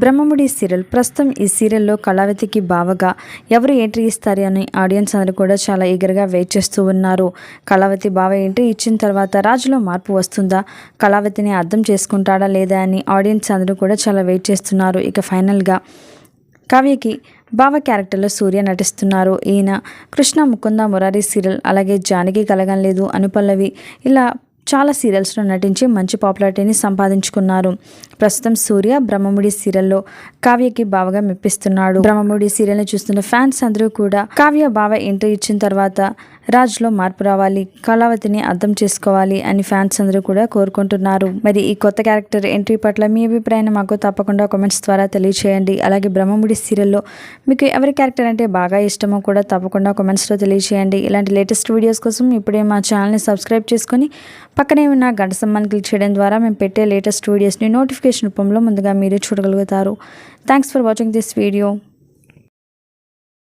Brahmamudi serial. ప్రస్తుతం ఈ సీరియల్లో కళావతికి బావగా ఎవరు ఎంట్రీ ఇస్తారు అని ఆడియన్స్ అందరూ కూడా చాలా ఈగర్గా వెయిట్ చేస్తూ ఉన్నారు. కళావతి బావ ఎంట్రీ ఇచ్చిన తర్వాత రాజులో మార్పు వస్తుందా? కళావతిని అర్థం చేసుకుంటాడా లేదా అని ఆడియన్స్ అందరూ కూడా చాలా వెయిట్ చేస్తున్నారు. ఇక ఫైనల్గా కావ్యకి బావ క్యారెక్టర్లో సూర్య నటిస్తున్నారు. ఈయన కృష్ణ ముకుంద మురారి సీరియల్ అలాగే జానకి కలగం లేదు అనుపల్లవి ఇలా చాలా సీరియల్స్లో నటించి మంచి పాపులారిటీని సంపాదించుకున్నారు. ప్రస్తుతం సూర్య బ్రహ్మముడి సీరియల్లో కావ్యకి బావగా మెప్పిస్తున్నాడు. బ్రహ్మముడి సీరియల్ని చూస్తున్న ఫ్యాన్స్ అందరూ కూడా కావ్య బావ ఎంట్రీ ఇచ్చిన తర్వాత రాజ్లో మార్పు రావాలి కళావతిని అర్థం చేసుకోవాలి అని ఫ్యాన్స్ అందరూ కూడా కోరుకుంటున్నారు. మరి ఈ కొత్త క్యారెక్టర్ ఎంట్రీ పట్ల మీ అభిప్రాయాన్ని మాకు తప్పకుండా కామెంట్స్ ద్వారా తెలియచేయండి. అలాగే బ్రహ్మముడి సీరియల్లో మీకు ఎవరి క్యారెక్టర్ అంటే బాగా ఇష్టమో కూడా తప్పకుండా కామెంట్స్లో తెలియచేయండి. ఇలాంటి లేటెస్ట్ వీడియోస్ కోసం ఇప్పుడే మా ఛానల్ని సబ్స్క్రైబ్ చేసుకొని పక్కనే ఉన్న గంట సమ్మాన్ని క్లిక్ చేయడం ద్వారా మేము పెట్టే లేటెస్ట్ వీడియోస్ని నోటిఫికేషన్ రూపంలో ముందుగా మీరే చూడగలుగుతారు. Thanks for watching this video.